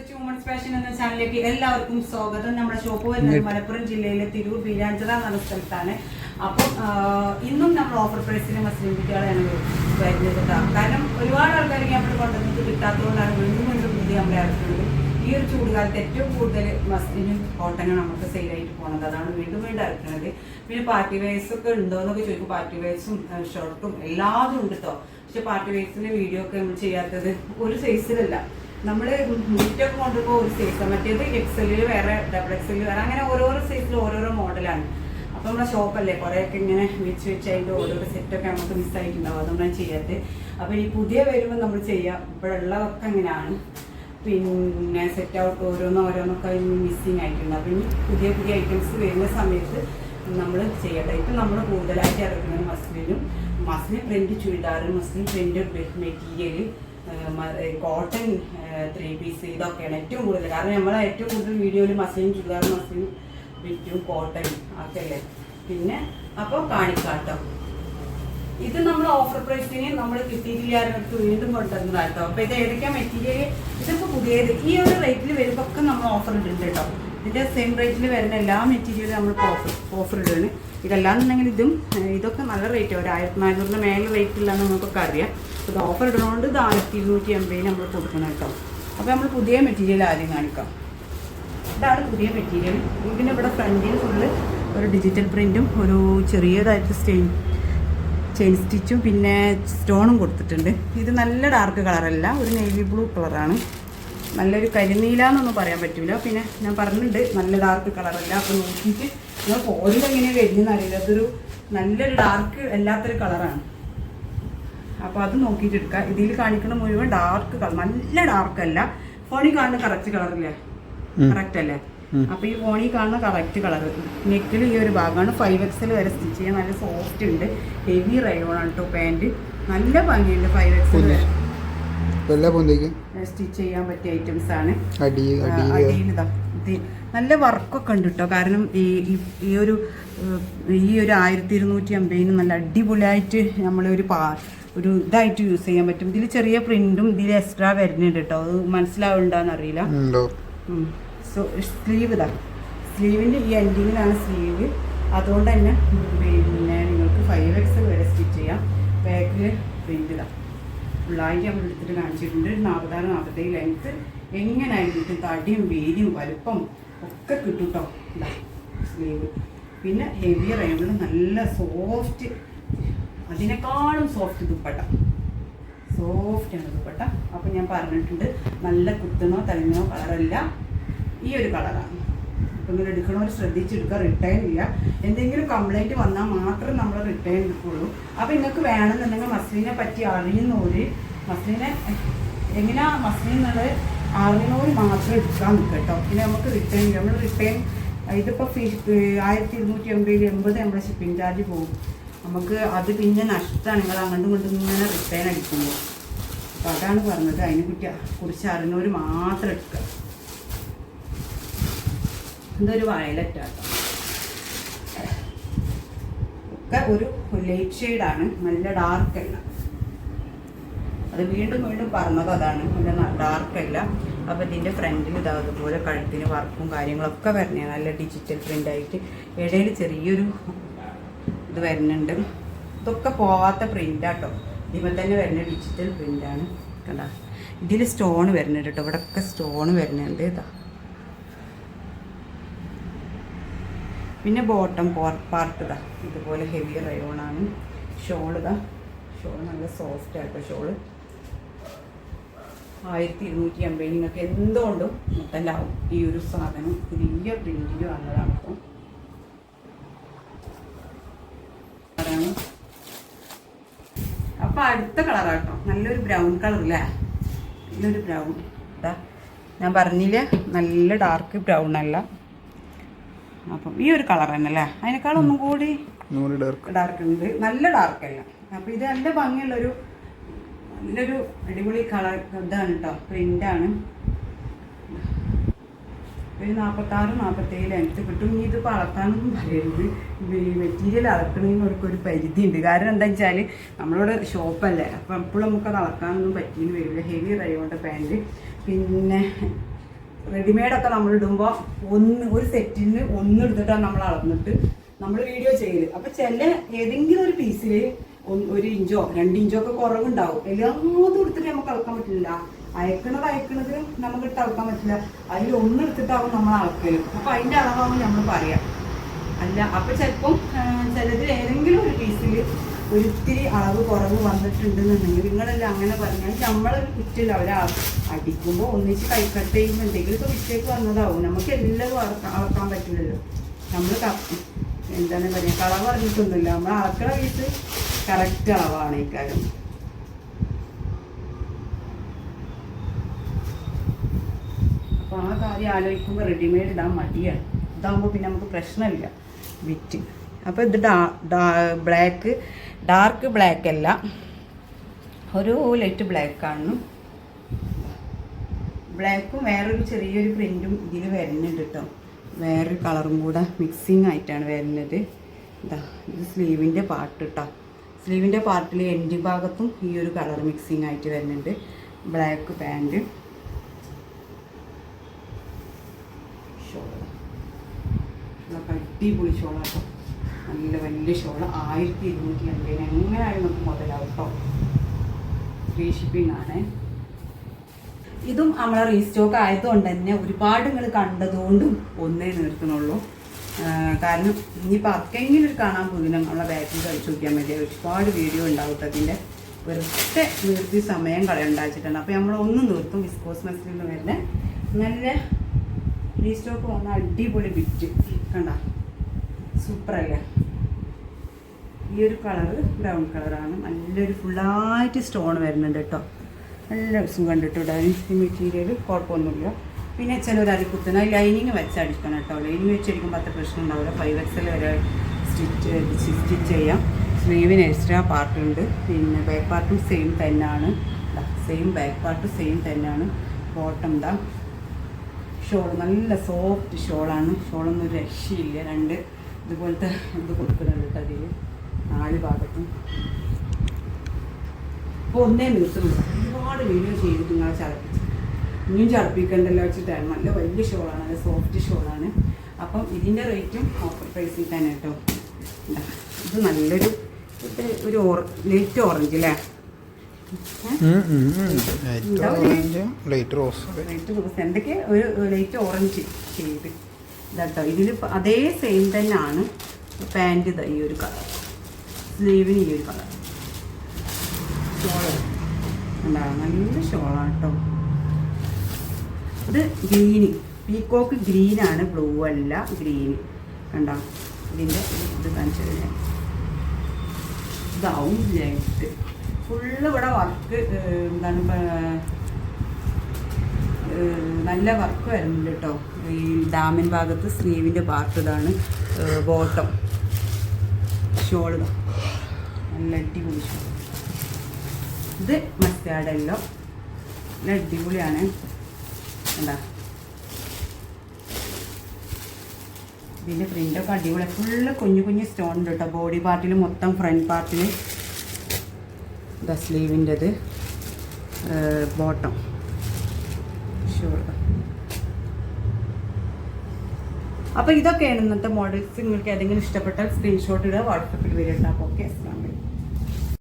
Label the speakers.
Speaker 1: Fashion എന്ന ചാനലിലേക്ക് എല്ലാവർക്കും സ്വാഗതം. നമ്മുടെ ഷോപ്പ് വരുന്നത് മലപ്പുറം ജില്ലയിലെ തിരൂർ ബീരാഞ്ചിറ എന്ന സ്ഥലത്താണ്. അപ്പം ഇന്നും നമ്മൾ ഓഫർ പ്രൈസിന് മസ്ലിം കുട്ടികളെയാണ് വരുന്നത് കാരണം ഒരുപാട് ആൾക്കാർക്ക് നമ്മൾ കൊണ്ടുവന്നിട്ട് കിട്ടാത്തതുകൊണ്ടാണ് വീണ്ടും വീണ്ടും പുതിയ നമ്മളെ ഇറക്കുന്നത് ഈ ഒരു ചൂടുകാലത്ത് ഏറ്റവും കൂടുതൽ മസ്ലിനും കോട്ടനും നമുക്ക് സെയിലായിട്ട് പോകുന്നത് അതാണ് വീണ്ടും വീണ്ടും ഇറക്കുന്നത് പിന്നെ പാർട്ടി ഒക്കെ ഉണ്ടോ എന്നൊക്കെ ചോദിക്കും. പാർട്ടി വെയർസും ഷർട്ടും എല്ലാതും ഉണ്ട് കേട്ടോ പക്ഷെ പാർട്ടി വെയർസിന്റെ വീഡിയോ ഒക്കെ നമ്മൾ ചെയ്യാത്തത് ഒരു സൈസിലല്ല നമ്മൾ മുറ്റൊക്കെ കൊണ്ടുപോകുമ്പോൾ ഒരു സൈസ് മറ്റേത് എക്സലിൽ വേറെ ഡബിൾ എക്സലിൽ വേറെ അങ്ങനെ ഓരോരോ സൈസിൽ ഓരോരോ മോഡലാണ് അപ്പോൾ നമ്മുടെ ഷോപ്പല്ലേ കുറേയൊക്കെ ഇങ്ങനെ വെച്ച് വെച്ച് അതിന്റെ ഓരോരോ സെറ്റൊക്കെ നമുക്ക് മിസ്സായിട്ടുണ്ടാവും അതൊന്നും ചെയ്യാത്തത് അപ്പോൾ ഈ പുതിയ വരുമ്പോൾ നമ്മൾ ചെയ്യാം. ഇപ്പോഴുള്ളതൊക്കെ അങ്ങനെയാണ്. പിന്നെ സെറ്റ് ഔട്ട് ഓരോന്ന് ഓരോന്നൊക്കെ മിസ്സിങ് ആയിട്ടുണ്ട്. അപ്പം ഇനി പുതിയ പുതിയ ഐറ്റംസ് വരുന്ന സമയത്ത് നമ്മൾ ചെയ്യട്ടെ. ഇപ്പം നമ്മൾ കൂടുതലായിട്ട് ഇറക്കുന്നത് മസ്ലിനും muslin print churidar muslin print material cotton three piece ഇതൊക്കെയാണ് ഏറ്റവും കൂടുതൽ കാരണം നമ്മൾ ഏറ്റവും കൂടുതൽ വീഡിയോയിൽ മസിലും ചുരിദാർ മസിലും വിറ്റും കോട്ടൺ ഒക്കെ അല്ലേ പിന്നെ അപ്പോൾ കാണിക്കാട്ടോ. ഇത് നമ്മൾ ഓഫർ പ്രൈസിന് നമ്മൾ കിട്ടിയിട്ടില്ലാത്തവർക്ക് വീണ്ടും കൊണ്ടുവന്നതാണ് കേട്ടോ അപ്പോൾ ഇത് ഏതൊക്കെയാ മെറ്റീരിയൽ ഇതൊക്കെ പുതിയത്. ഈ ഒരു റേറ്റിൽ വരുമ്പോൾ ഒക്കെ നമ്മൾ ഓഫർ ഇടുന്നുണ്ട് കേട്ടോ ഇതിന്റെ സെയിം റേറ്റിൽ വരുന്ന എല്ലാ മെറ്റീരിയലും നമ്മൾ ഓഫർ ഓഫർ ഇടുകയാണ് ഇതല്ലാന്നുണ്ടെങ്കിൽ ഇതും ഇതൊക്കെ നല്ല റേറ്റ് ഒരു ആയിരത്തി നാനൂറിന് മേലെ റേറ്റ് ഇല്ലാന്ന് നമുക്കൊക്കെ അറിയാം. ഇത് ഓഫർ ഇടുന്നതുകൊണ്ട് ഇത് ആയിരത്തി ഇരുന്നൂറ്റി എൺപതിന് നമ്മൾ കൊടുക്കണം കേട്ടോ. അപ്പോൾ നമ്മൾ പുതിയ മെറ്റീരിയൽ ആദ്യം കാണിക്കാം. ഇതാണ് പുതിയ മെറ്റീരിയൽ ഇതിന് ഇവിടെ ഫ്രണ്ടിൽ ഫുള്ള് ഒരു ഡിജിറ്റൽ പ്രിന്റും ഒരു ചെറിയതായിട്ട് സ്റ്റെയിൻ ചെയിൻ സ്റ്റിച്ചും പിന്നെ സ്റ്റോണും കൊടുത്തിട്ടുണ്ട്. ഇത് നല്ല ഡാർക്ക് കളറല്ല ഒരു നേവി ബ്ലൂ കളറാണ് നല്ലൊരു കരിനീല എന്നൊന്നും പറയാൻ പറ്റില്ല പിന്നെ ഞാൻ പറഞ്ഞിട്ടുണ്ട് നല്ല ഡാർക്ക് കളറല്ല അപ്പോൾ നോക്കിയിട്ട് നിങ്ങൾ ഫോണിൽ എങ്ങനെയാണ് വരുന്നതെന്ന് അറിയില്ല. അതൊരു നല്ലൊരു ഡാർക്ക് അല്ലാത്തൊരു കളറാണ് അപ്പോൾ അത് നോക്കിയിട്ട് എടുക്കുക ഇതിൽ കാണിക്കുന്ന മുഴുവൻ ഡാർക്ക് കളർ നല്ല ഡാർക്ക് അല്ല. ഫോണിൽ കാണുന്ന കറക്റ്റ് കളറില്ലേ കറക്റ്റ് അല്ലേ? അപ്പൊ ഈ ഫോണിൽ കാണുന്ന കറക്റ്റ് കളർ നെക്കിൽ ഈ ഒരു ഭാഗമാണ്. ഫൈവ് എക്സൽ വരെ സ്റ്റിച്ച് ചെയ്യാൻ നല്ല സോഫ്റ്റ് ഉണ്ട്. ഹെവി റയോൺ ആണ് കേട്ടോ പാന്റ് നല്ല ഭംഗിയുണ്ട് ഫൈവ് എക്സൽ വരെ. സ്റ്റിച്ച് ചെയ്യാൻ പറ്റിയ ഐറ്റംസ് ആണ്. അടിയിലിതാ നല്ല വർക്കൊക്കെ ഉണ്ട് കേട്ടോ കാരണം ഈ ഈ- ഈ ഒരു ഈ ഒരു ആയിരത്തി ഇരുന്നൂറ്റി അമ്പതിന് നല്ല അടിപൊളിയായിട്ട് നമ്മളൊരു പാ ഒരു ഇതായിട്ട് യൂസ് ചെയ്യാൻ പറ്റും. ഇതിൽ ചെറിയ പ്രിന്റും ഇതിൽ എക്സ്ട്രാ വരുന്നുണ്ട് കേട്ടോ അത് മനസ്സിലാവുന്നുണ്ടോന്ന് അറിയില്ല. സോ സ്ലീവ് ഇതാ. സ്ലീവിന്റെ ഈ എൻഡിങ്ങിലാണ് സ്ലീവ് അതുകൊണ്ട് തന്നെ പിന്നെ നിങ്ങൾക്ക് ഫൈവ് എക്സ് വരെ സ്റ്റിച്ച് ചെയ്യാം. ബാക്കിൽ പ്രിന്റ് ഇതാ. ഫുള്ളായിട്ട് നമ്മൾ എടുത്തിട്ട് കാണിച്ചിട്ടുണ്ട്. നാൽപ്പത്താറ് നാൽപ്പത്തേഴ് ലെങ്ത്ത് എങ്ങനെ കിട്ടും തടിയും വീതിയും വലുപ്പം ഒക്കെ കിട്ടും കേട്ടോ സ്ലീവ് പിന്നെ ഹെവി റൈമിൽ നല്ല സോഫ്റ്റ് അതിനേക്കാളും സോഫ്റ്റ് ദുപ്പട്ട. സോഫ്റ്റ് ആണ് ദുപ്പട്ട. അപ്പം ഞാൻ പറഞ്ഞിട്ടുണ്ട് നല്ല കുത്തുന്നോ തലങ്ങനോ കളറല്ല. ഈ ഒരു കളറാണ്. നിങ്ങൾ എടുക്കണവർ ശ്രദ്ധിച്ചെടുക്കുക റിട്ടേൺ ഇല്ല എന്തെങ്കിലും കംപ്ലൈന്റ് വന്നാൽ മാത്രം നമ്മൾ റിട്ടേൺ എടുക്കുള്ളൂ. അപ്പോൾ നിങ്ങൾക്ക് വേണമെന്നുണ്ടെങ്കിൽ മസ്ലിനെ പറ്റി അറിയുന്നവര് മസ്ലിനെ എങ്ങനെയാ മസ്ലിൻ എന്നുള്ളത് അറിയുന്നവർ മാത്രം എടുക്കാൻ നിൽക്കുക കേട്ടോ. പിന്നെ നമുക്ക് റിട്ടേൺ നമ്മൾ റിട്ടേൺ ഇതിപ്പോൾ ഫീ ആയിരത്തി ഇരുന്നൂറ്റി എൺപതിൽ എൺപത് നമ്മുടെ ഷിപ്പിംഗ് ചാർജ് പോകും. നമുക്ക് അത് പിന്നെ നഷ്ടമാണ്. നിങ്ങൾ അങ്ങോട്ടും ഇങ്ങോട്ടും ഇങ്ങനെ റിട്ടേൺ അടിക്കുമ്പോൾ അപ്പോൾ അതാണ് പറഞ്ഞത്. അതിനെ കുറിച്ച് അറിഞ്ഞവർ മാത്രം എടുക്കുക. ഇതൊരു വയലറ്റാട്ടോ ഒക്കെ ഒരു ലൈറ്റ് ഷെയ്ഡാണ് നല്ല ഡാർക്ക് അല്ല അത് വീണ്ടും വീണ്ടും പറഞ്ഞത് അതാണ്. നല്ല ഡാർക്ക് അല്ല അപ്പോൾ ഇതിന്റെ ഫ്രണ്ടിൽ ഇതാ അതുപോലെ കഴുത്തിന് വർക്കും കാര്യങ്ങളൊക്കെ വരണേ. നല്ല ഡിജിറ്റൽ പ്രിന്റായിട്ട് ഇടയിൽ ചെറിയൊരു ഇത് വരുന്നുണ്ട്. ഇതൊക്കെ പോവാത്ത പ്രിന്റാട്ടോ ഇതിപ്പോൾ തന്നെ വരുന്ന ഡിജിറ്റൽ പ്രിന്റാണ് കണ്ട? ഇതിൽ സ്റ്റോൺ വരുന്നുണ്ട് കേട്ടോ. ഇവിടെയൊക്കെ സ്റ്റോൺ വരുന്നുണ്ട്. ഇതാ. പിന്നെ ബോട്ടം പാർട്ട് ഇതാ. ഇതുപോലെ ഹെവി റയോണാണ് ഷോൾ ഇതാ. ഷോൾ നല്ല സോഫ്റ്റ് ആട്ടോ ഷോൾ ആയിരത്തി ഇരുന്നൂറ്റി അമ്പത് നിങ്ങൾക്ക് എന്തുകൊണ്ടും മുട്ടലാവും ഈ ഒരു സാധനം പുതിയ പ്രിന്റിൽ വന്നതാണ് അപ്പം അതാണ്. അപ്പൊ അടുത്ത കളറാട്ടോ നല്ലൊരു ബ്രൗൺ കളർ അല്ലേ നല്ലൊരു ബ്രൗൺ ഇതാ. ഞാൻ പറഞ്ഞില്ല? നല്ല ഡാർക്ക് ബ്രൗൺ അല്ല. അപ്പം ഈ ഒരു കളർ തന്നെ അല്ലേ അതിനേക്കാളൊന്നും കൂടി
Speaker 2: നൂറ് ഡാർക്ക്
Speaker 1: ഡാർക്ക് ഉണ്ട്. നല്ല ഡാർക്ക് അല്ല. അപ്പം ഇത് നല്ല ഭംഗിയുള്ളൊരു നല്ലൊരു അടിപൊളി കളർ ഇതാണ് കേട്ടോ പ്രിന്റാണ് ഒരു നാൽപ്പത്താറ് നാൽപ്പത്തേഴ് ലെങ്ത്ത് കിട്ടും. ഇനി ഇത് അളക്കാനൊന്നും പറയരുത്. മെറ്റീരിയൽ അളക്കണമെങ്കിൽ അവർക്ക് ഒരു പരിധി ഉണ്ട് കാരണം എന്താ വെച്ചാൽ നമ്മളോട് ഷോപ്പല്ലേ അപ്പം എപ്പോഴും നമുക്കത് അളക്കാനൊന്നും പറ്റിയെന്ന് വരില്ല. ഹെവി റൈവോണ്ട പാന്റ് പിന്നെ റെഡിമെയ്ഡ് ഒക്കെ നമ്മൾ ഇടുമ്പോൾ ഒന്ന് ഒരു സെറ്റിന് ഒന്ന് എടുത്തിട്ടാണ് നമ്മൾ അളന്നിട്ട് നമ്മൾ വീഡിയോ ചെയ്യൽ. അപ്പൊ ചില ഏതെങ്കിലും ഒരു പീസിൽ ഒരു ഇഞ്ചോ രണ്ട് ഇഞ്ചോ ഒക്കെ കുറവുണ്ടാവും. എല്ലാതും എടുത്തിട്ട് നമുക്ക് അളക്കാൻ പറ്റില്ല. അയക്കണത് അയക്കണതിനും നമുക്ക് ഇട്ട് അളക്കാൻ പറ്റില്ല. അതിൽ ഒന്ന് എടുത്തിട്ടാവും നമ്മൾ അളക്കൽ. അപ്പൊ അതിന്റെ അളവാകുമ്പോൾ നമ്മൾ പറയാം. അല്ല അപ്പൊ ചിലപ്പം ചിലതിൽ ഏതെങ്കിലും ഒരു പീസിൽ ഒരിത്തിരി അളവ് കുറവ് വന്നിട്ടുണ്ടെന്നുണ്ടെങ്കിൽ നിങ്ങളെല്ലാം അങ്ങനെ പറഞ്ഞാൽ നമ്മളൊരു കുറ്റില്ല അവരെ അടിക്കുമ്പോൾ ഒന്നിച്ച് കൈക്കട്ട് ചെയ്യുമ്പോൾ എന്തെങ്കിലും ഇപ്പോൾ മിസ്റ്റേക്ക് വന്നതാവും. നമുക്ക് എല്ലാം അളക്കാൻ പറ്റില്ലല്ലോ. നമ്മൾ എന്താണ് പറയുക കളവ് അറിഞ്ഞിട്ടൊന്നുമില്ല. നമ്മൾ അളക്കണ വീട്ട് കറക്റ്റ് അളവാണ് ഈ കാര്യം. അപ്പോൾ ആ കാര്യം ആലോചിക്കുമ്പോൾ റെഡിമെയ്ഡ് ഇടാൻ മടിയാണ്. ഇതാകുമ്പോൾ പിന്നെ നമുക്ക് പ്രശ്നമില്ല. വിറ്റ്. അപ്പോൾ ഇത് ഡാ ബ്ലാക്ക് ഡാർക്ക് ബ്ലാക്ക് അല്ല. ഒരു ലൈറ്റ് ആണ്. ബ്ലാക്കും വേറൊരു ചെറിയൊരു പ്രിന്റും ഇതിൽ വരുന്നുണ്ട് കേട്ടോ വേറൊരു കളറും കൂടെ മിക്സിങ് ആയിട്ടാണ് വരുന്നത്. ഇതാ ഇത് സ്ലീവിന്റെ പാർട്ട് കേട്ടോ സ്ലീവിന്റെ പാർട്ടിൽ എൻഡ് ഭാഗത്തും ഈ ഒരു കളർ മിക്സിങ് ആയിട്ട് വരുന്നുണ്ട്. ബ്ലാക്ക് പാന്റ് ഷോൾ അടിപൊളി കേട്ടോ നല്ല വലിയ ഷോൾ. ആയിരത്തി ഇരുന്നൂറ്റി അൻപതിന് എങ്ങനെയായാലും നമുക്ക് മുതലാവും കേട്ടോ ഫ്രീ ഷിപ്പിംഗ് ആണ്. ഇതും നമ്മളെ റീസ്റ്റോക്ക് ആയതുകൊണ്ട് തന്നെ ഒരുപാട് നിങ്ങൾ കണ്ടതുകൊണ്ടും ഒന്നേ നിർത്തുന്നുള്ളൂ. കാരണം ഇനിയിപ്പോൾ ആർക്കെങ്കിലും ഒരു കാണാൻ പോകുന്ന? നമ്മളെ ബാക്കിൽ കഴിച്ചു നോക്കിയാൽ മതി. ഒരുപാട് വീഡിയോ ഉണ്ടാവും അതിന്റെ വെറുതെ നിർത്തി സമയം കളയുണ്ടാച്ചിട്ടാണ് അപ്പോൾ നമ്മൾ ഒന്ന് നിർത്തും. വിസ്കോസ് മെസ്സിൽ നിന്ന് വരുന്ന നല്ല റീസ്റ്റോക്ക് വന്ന അടിപൊളി ബിറ്റ് കണ്ട? സൂപ്പറല്ലേ? ഈ ഒരു കളറ് ബ്രൗൺ കളറാണ്. നല്ലൊരു ഫുള്ളായിട്ട് സ്റ്റോൺ വരുന്നുണ്ട് കേട്ടോ. നല്ല ദിവസം ഇടാൻ ഈ മെറ്റീരിയൽ കുഴപ്പമൊന്നുമില്ല. പിന്നെ ചിലർ അരിക്കുത്തുന്ന ലൈനിങ് വെച്ച് അടിക്കണം കേട്ടോ. ലൈനിങ് വെച്ചടിക്കുമ്പോൾ അത്ര പ്രശ്നം ഉണ്ടാവില്ല. ഫൈവ് എക്സൽ വരെ സ്റ്റിച്ച് സ്റ്റിച്ച് ചെയ്യാം. സ്ലീവിന് എക്സ്ട്രാ പാർട്ടുണ്ട് പിന്നെ ബാക്ക് പാർട്ടും സെയിം തന്നെയാണ് സെയിം ബാക്ക് പാർട്ട് സെയിം തന്നെയാണ് ബോട്ടം ദാ. ഷോൾ നല്ല സോഫ്റ്റ് ഷോളാണ്. ഷോളൊന്നും രക്ഷയില്ല. രണ്ട് ഇതുപോലത്തെ ഇത് കൊടുക്കുന്നുണ്ട് കേട്ടോ അതിൽ നാല് ഭാഗത്തും. അപ്പോൾ ഒന്നേ ദിവസം ഒരുപാട് വീഡിയോ ചെയ്തിട്ട് നിങ്ങളെ ചടപ്പിച്ചു. ഇനിയും ചടപ്പിക്കണ്ടല്ലോ വെച്ചിട്ടാണ് നല്ല വലിയ ഷോളാണ് നല്ല സോഫ്റ്റ് ഷോളാണ് അപ്പം ഇതിന്റെ റേറ്റും ഓഫർ പ്രൈസിൽ തന്നെ കേട്ടോ. ഇതാ, നല്ലൊരു ഇത് ഒരു ഓറ ലൈറ്റ് ഓറഞ്ച് അല്ലേ
Speaker 2: ലൈറ്റ് റോസ്
Speaker 1: എന്തൊക്കെ ഒരു ലൈറ്റ് ഓറഞ്ച് ചെയ്ത് ഇതാട്ടോ. ഇതിൽ അതേ സെയിം തന്നെയാണ് പാന്റ് ഈ ഒരു കളർ സ്ലീവിന് ഈ ഒരു കളർ നല്ല ഷോളാട്ടോ. ഇത് ഗ്രീന്. പീക്കോക്ക് ഗ്രീനാണ് ബ്ലൂ അല്ല ഗ്രീന്. കണ്ടോ? ഇതിന്റെ ഇത് കാണിച്ചു കഴിഞ്ഞാൽ ഇതാവും ഫുള്ള് ഇവിടെ വർക്ക് എന്താണ് നല്ല വർക്ക് വരുന്നുണ്ട് കേട്ടോ ഈ ഡാമിൻ ഭാഗത്ത് സ്ലീവിന്റെ പാർട്ട് ഇതാണ് ബോട്ടം ഷോൾ നല്ല അടിപൊളി ഷോൾ ഇത് മസ്റ്റാർഡല്ലോ നല്ല അടിപൊളിയാണ്. എന്താ ഇതിന്റെ പ്രിന്റൊക്കെ അടിപൊളി. ഫുള്ള് കുഞ്ഞു കുഞ്ഞു സ്റ്റോൺ ഉണ്ട് കേട്ടോ ബോഡി പാർട്ടിൽ മൊത്തം ഫ്രണ്ട് പാർട്ടിൽ ദ സ്ലീവിന്റെത് ബോട്ടം ഷൂർ അപ്പോൾ ഇതൊക്കെയാണ് ഇന്നത്തെ മോഡൽസ് നിങ്ങൾക്ക് ഏതെങ്കിലും ഇഷ്ടപ്പെട്ടാൽ സ്ക്രീൻഷോട്ട് ഇടുക വാട്സപ്പിൽ അപ്പോൾ ഓക്കെ അസ്ലാം വലൈക്കും